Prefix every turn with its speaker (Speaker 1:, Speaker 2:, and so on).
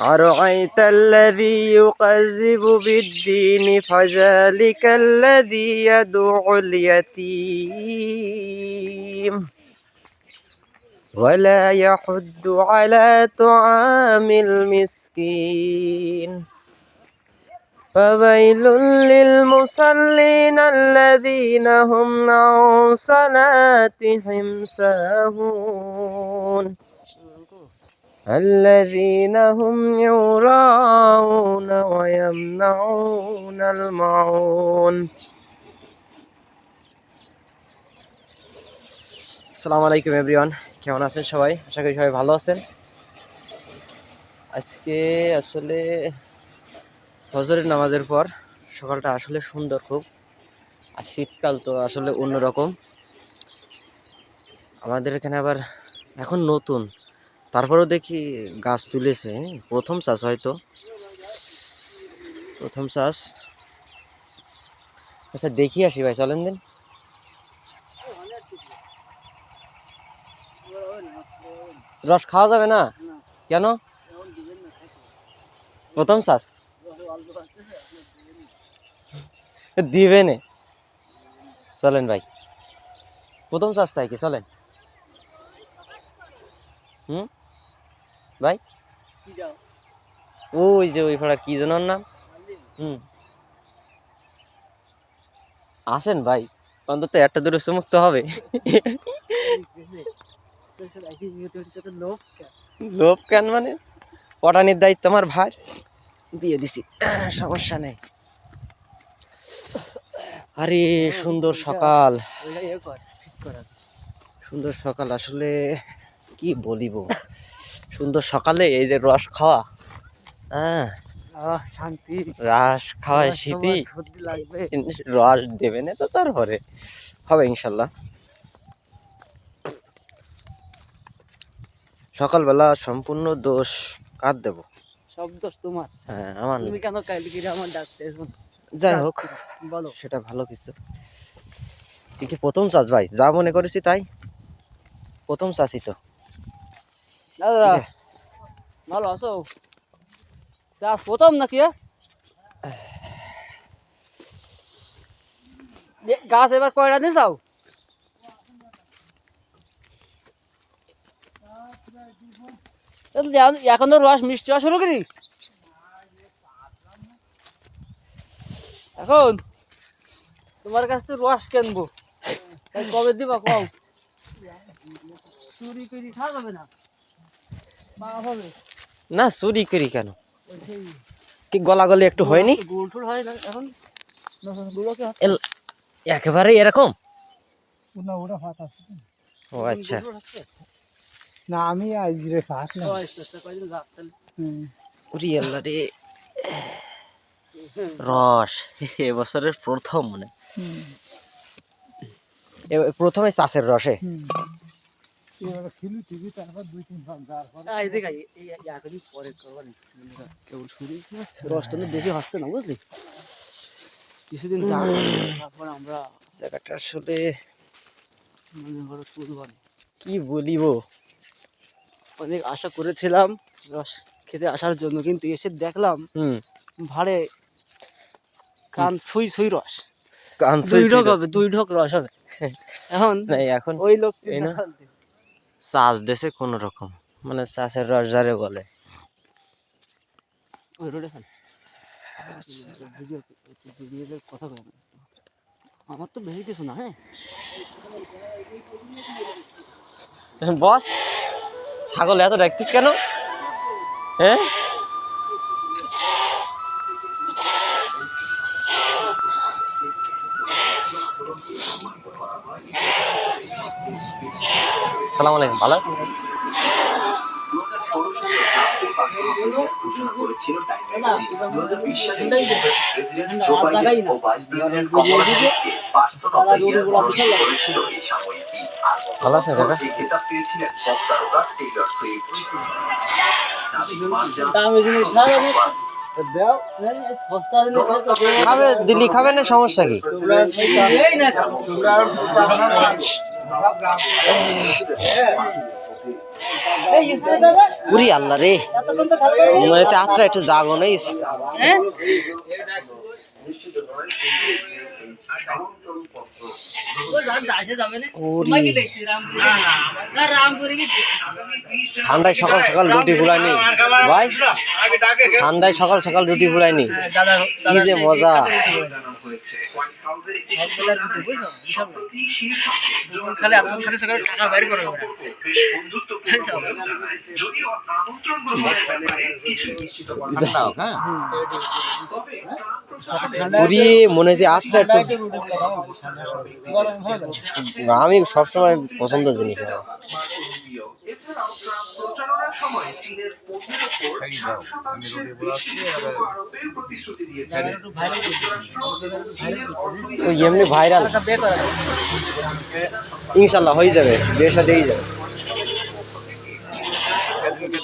Speaker 1: أرأيت الذي يكذب بالدين فذلك الذي يدعو اليتيم ولا يحد على طعام المسكين فويل للمصلين الذين هم عن صلاتهم ساهون الذين هم يراءون ويمنعون المعون আসসালামু আলাইকুম এভরিওয়ান কেমন আছেন সবাই আশা করি সবাই ভালো আছেন আজকে আসলে ফজরের নামাজের পর সকালটা আসলে সুন্দর খুব আর শীতকাল তো আসলে অন্যরকম আমাদের এখানে আবার এখন নতুন তারপরেও দেখি গাছ তুলেছে হ্যাঁ, প্রথম চাষ হয়তো। প্রথম চাষ। আচ্ছা দেখি আসি ভাই চলেন দিন। রস খাওয়া যাবে না? কেন? প্রথম চাষ। দিবে নে। চলেন ভাই। প্রথম চাষ তাই কি? চলেন। হুম? ভাই? ওই যে ওই ফাড়ার কি যেন নাম? হুম। আসেন ভাই অন্তত একটা দূরে চুমুক তো হবে। লোভ কেন মানে? পটানির দায়িত্ব আমার ভাই। দিয়ে দিছি সমস্যা নেই। আরে সুন্দর সকাল। সুন্দর সকাল আসলে কি বলিব? সুন্দর সকালে এই যে রস খাওয়া। হ্যাঁ।
Speaker 2: শান্তি।
Speaker 1: রস খাওয়া শীতি
Speaker 2: লাগবে।
Speaker 1: রস দেবে না তো তারপরে। হবে ইনশাল্লাহ। সকালবেলা সম্পূর্ণ দোষ কার দেব?
Speaker 2: সব দোষ তোমার।
Speaker 1: হ্যাঁ আমার
Speaker 2: তুমি কেন কালকে আমার ডাকতে
Speaker 1: যাই হোক
Speaker 2: বলো।
Speaker 1: সেটা ভালো কিছু। তুই কি প্রথম চাষ ভাই? যা মনে করেছি তাই। প্রথম চাষই তো।
Speaker 2: দাদা ভালো আছো? চাষ প্রথম নাকি? এ, গাছ এবার কয়টা দিয়ে যাও? এখন তো রস মিষ্টি হওয়া শুরু করি এখন তোমার কাছ থেকে রস কিনবো। কবে দিবা কম? চুরি করে খাওয়া যাবে না।
Speaker 1: না চুরি করি কেন? কি গলাগলি একটু হয়নি?
Speaker 2: হয়
Speaker 1: একেবারে এরকম?
Speaker 2: না ওটা ফাটা
Speaker 1: ও আচ্ছা।
Speaker 2: না আমি আজকে ফাট না। যাক তাহলে?
Speaker 1: উরি আল্লাহ রে। রস এবছরের প্রথম মানে। প্রথমে চাষের রসে
Speaker 2: আই দেখ এই এখনই পরে করবার কেবল শুরু হয়েছে তো বেশি হচ্ছে না বুঝলি? কিছুদিন তারপর আমরা
Speaker 1: জায়গাটা আসলে
Speaker 2: মনে করো তুলব
Speaker 1: কি বলিব?
Speaker 2: অনেক আশা করেছিলাম রস খেতে আসার জন্য কিন্তু এসে দেখলাম
Speaker 1: হুম।
Speaker 2: ভাড়ে কান সুই সুই রস।
Speaker 1: কান
Speaker 2: দুই
Speaker 1: সুই
Speaker 2: ঢোক হবে দুই ঢোক রস হবে। এখন
Speaker 1: এখন
Speaker 2: ওই লোক
Speaker 1: এই না?
Speaker 2: চিন্তা করতে।
Speaker 1: চাষ দেশে কোন রকম। মানে চাষের রস যারে বলে।
Speaker 2: ওই রোডে কথা আমার তো বেশি কিছু না হ্যাঁ?
Speaker 1: বস ছাগল এত ডাকতিস কেন? হ্যাঁ?
Speaker 3: করেছিল এই সাময়িকী। আর
Speaker 1: ভালো আছেন কাকা?
Speaker 3: পেয়েছিলেন
Speaker 2: খাবে,
Speaker 1: দিল্লি খাবে না, সমস্যা কি?
Speaker 3: উরি আল্লাহ রে। মানে আত্মা একটু জাগো নেই
Speaker 2: হ্যাঁ? ও যাক আসে যাবে না
Speaker 3: ওরে।
Speaker 2: তোমাকে দেখছি রামপুরি না রামপুরি কি
Speaker 3: ঠান্ডায় সকাল সকাল রুটি ফুলায়নি। ভাই ঠান্ডায় সকাল সকাল রুটি ফুলায়নি।
Speaker 2: দাদা
Speaker 3: কি যে মজা।
Speaker 2: টাকা বাইরে
Speaker 3: উরি মনে আত্মা একটু আমি সবসময় পছন্দ জিনিস এমনি ভাইরাল ইনশাল্লাহ হয়ে যাবে বিয়ের সাথে যাবে।